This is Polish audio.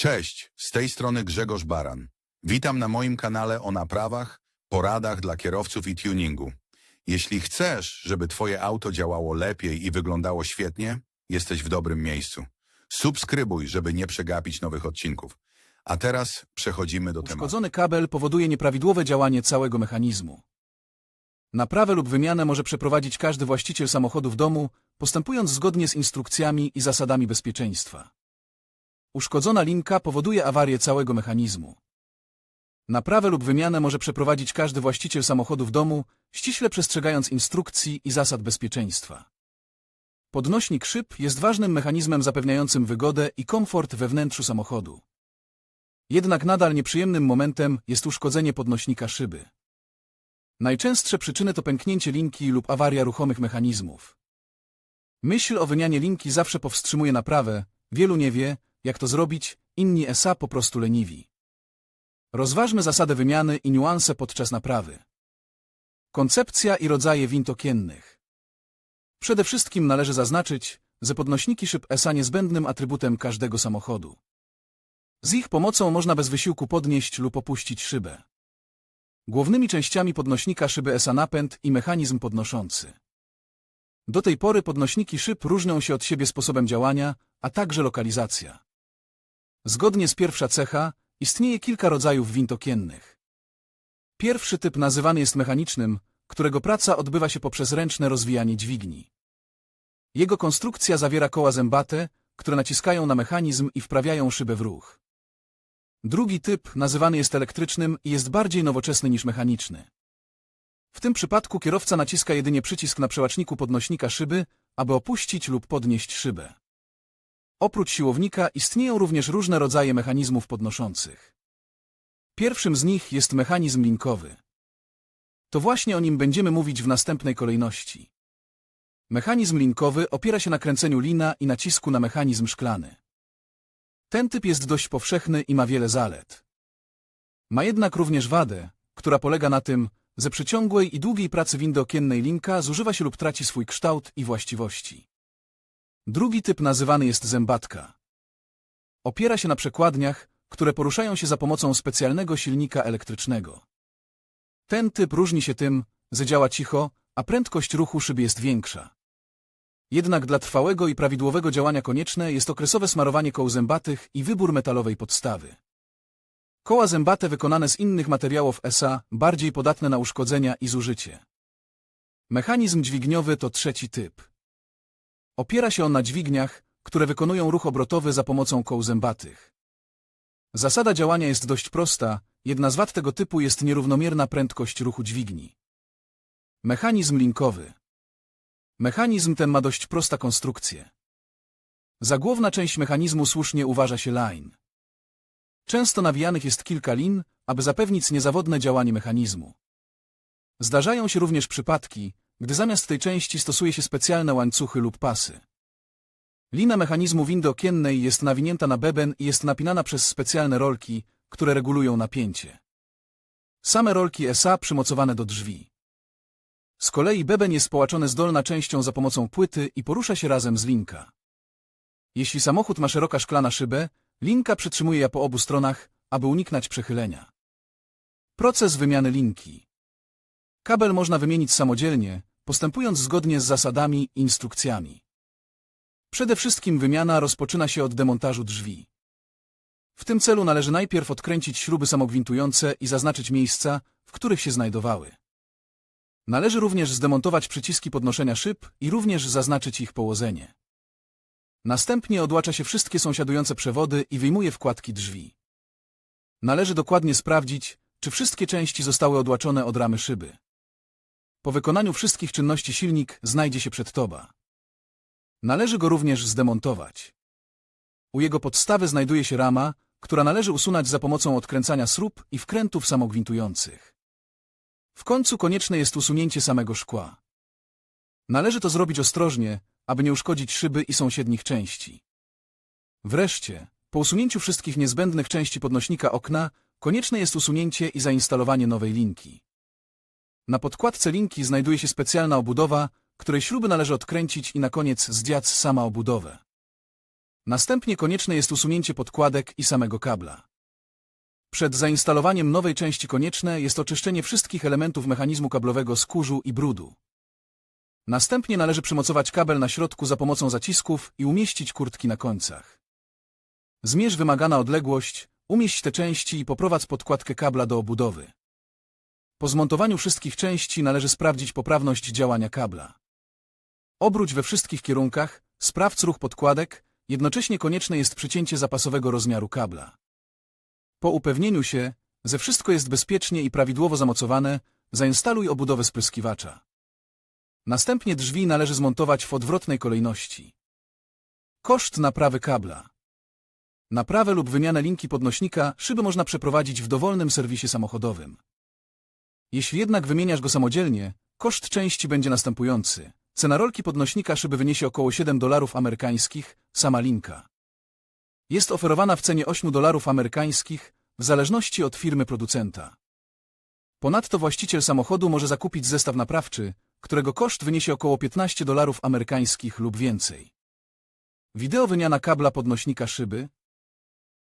Cześć, z tej strony Grzegorz Baran. Witam na moim kanale o naprawach, poradach dla kierowców i tuningu. Jeśli chcesz, żeby Twoje auto działało lepiej i wyglądało świetnie, jesteś w dobrym miejscu. Subskrybuj, żeby nie przegapić nowych odcinków. A teraz przechodzimy do tematu. Uszkodzony kabel powoduje nieprawidłowe działanie całego mechanizmu. Naprawę lub wymianę może przeprowadzić każdy właściciel samochodu w domu, postępując zgodnie z instrukcjami i zasadami bezpieczeństwa. Uszkodzona linka powoduje awarię całego mechanizmu. Naprawę lub wymianę może przeprowadzić każdy właściciel samochodu w domu, ściśle przestrzegając instrukcji i zasad bezpieczeństwa. Podnośnik szyb jest ważnym mechanizmem zapewniającym wygodę i komfort we wnętrzu samochodu. Jednak nadal nieprzyjemnym momentem jest uszkodzenie podnośnika szyby. Najczęstsze przyczyny to pęknięcie linki lub awaria ruchomych mechanizmów. Myśl o wymianie linki zawsze powstrzymuje naprawę, wielu nie wie, jak to zrobić, inni SA po prostu leniwi. Rozważmy zasadę wymiany i niuanse podczas naprawy. Koncepcja i rodzaje wint okiennych. Przede wszystkim należy zaznaczyć, że podnośniki szyb SA niezbędnym atrybutem każdego samochodu. Z ich pomocą można bez wysiłku podnieść lub opuścić szybę. Głównymi częściami podnośnika szyby ESA napęd i mechanizm podnoszący. Do tej pory podnośniki szyb różnią się od siebie sposobem działania, a także lokalizacja. Zgodnie z pierwsza cecha, istnieje kilka rodzajów wint okiennych. Pierwszy typ nazywany jest mechanicznym, którego praca odbywa się poprzez ręczne rozwijanie dźwigni. Jego konstrukcja zawiera koła zębate, które naciskają na mechanizm i wprawiają szybę w ruch. Drugi typ nazywany jest elektrycznym i jest bardziej nowoczesny niż mechaniczny. W tym przypadku kierowca naciska jedynie przycisk na przełaczniku podnośnika szyby, aby opuścić lub podnieść szybę. Oprócz siłownika istnieją również różne rodzaje mechanizmów podnoszących. Pierwszym z nich jest mechanizm linkowy. To właśnie o nim będziemy mówić w następnej kolejności. Mechanizm linkowy opiera się na kręceniu lina i nacisku na mechanizm szklany. Ten typ jest dość powszechny i ma wiele zalet. Ma jednak również wadę, która polega na tym, że przy ciągłej i długiej pracy windy okiennej linka zużywa się lub traci swój kształt i właściwości. Drugi typ nazywany jest zębatka. Opiera się na przekładniach, które poruszają się za pomocą specjalnego silnika elektrycznego. Ten typ różni się tym, że działa cicho, a prędkość ruchu szyby jest większa. Jednak dla trwałego i prawidłowego działania konieczne jest okresowe smarowanie koł zębatych i wybór metalowej podstawy. Koła zębate wykonane z innych materiałów SA, bardziej podatne na uszkodzenia i zużycie. Mechanizm dźwigniowy to trzeci typ. Opiera się on na dźwigniach, które wykonują ruch obrotowy za pomocą koł zębatych. Zasada działania jest dość prosta, jedna z wad tego typu jest nierównomierna prędkość ruchu dźwigni. Mechanizm linkowy. Mechanizm ten ma dość prosta konstrukcję. Za główna część mechanizmu słusznie uważa się line. Często nawijanych jest kilka lin, aby zapewnić niezawodne działanie mechanizmu. Zdarzają się również przypadki, gdy zamiast tej części stosuje się specjalne łańcuchy lub pasy. Lina mechanizmu windy okiennej jest nawinięta na beben i jest napinana przez specjalne rolki, które regulują napięcie. Same rolki SA przymocowane do drzwi. Z kolei beben jest połaczony z dolna częścią za pomocą płyty i porusza się razem z linka. Jeśli samochód ma szeroka szklana szybę, linka przytrzymuje je po obu stronach, aby uniknąć przechylenia. Proces wymiany linki. Kabel można wymienić samodzielnie, postępując zgodnie z zasadami i instrukcjami. Przede wszystkim wymiana rozpoczyna się od demontażu drzwi. W tym celu należy najpierw odkręcić śruby samogwintujące i zaznaczyć miejsca, w których się znajdowały. Należy również zdemontować przyciski podnoszenia szyb i również zaznaczyć ich położenie. Następnie odłacza się wszystkie sąsiadujące przewody i wyjmuje wkładki drzwi. Należy dokładnie sprawdzić, czy wszystkie części zostały odłaczone od ramy szyby. Po wykonaniu wszystkich czynności silnik znajdzie się przed toba. Należy go również zdemontować. U jego podstawy znajduje się rama, która należy usunąć za pomocą odkręcania srób i wkrętów samogwintujących. W końcu konieczne jest usunięcie samego szkła. Należy to zrobić ostrożnie, aby nie uszkodzić szyby i sąsiednich części. Wreszcie, po usunięciu wszystkich niezbędnych części podnośnika okna, konieczne jest usunięcie i zainstalowanie nowej linki. Na podkładce linki znajduje się specjalna obudowa, której śruby należy odkręcić i na koniec zdjąć sama obudowę. Następnie konieczne jest usunięcie podkładek i samego kabla. Przed zainstalowaniem nowej części konieczne jest oczyszczenie wszystkich elementów mechanizmu kablowego z kurzu i brudu. Następnie należy przymocować kabel na środku za pomocą zacisków i umieścić kurtki na końcach. Zmierz wymagana odległość, umieść te części i poprowadź podkładkę kabla do obudowy. Po zmontowaniu wszystkich części należy sprawdzić poprawność działania kabla. Obróć we wszystkich kierunkach, sprawdź ruch podkładek, jednocześnie konieczne jest przycięcie zapasowego rozmiaru kabla. Po upewnieniu się, że wszystko jest bezpiecznie i prawidłowo zamocowane, zainstaluj obudowę spryskiwacza. Następnie drzwi należy zmontować w odwrotnej kolejności. Koszt naprawy kabla. Naprawę lub wymianę linki podnośnika szyby można przeprowadzić w dowolnym serwisie samochodowym. Jeśli jednak wymieniasz go samodzielnie, koszt części będzie następujący. Cena rolki podnośnika szyby wyniesie około 7 dolarów amerykańskich, sama linka. Jest oferowana w cenie 8 dolarów amerykańskich, w zależności od firmy producenta. Ponadto właściciel samochodu może zakupić zestaw naprawczy, którego koszt wyniesie około 15 dolarów amerykańskich lub więcej. Wideo wymiana kabla podnośnika szyby,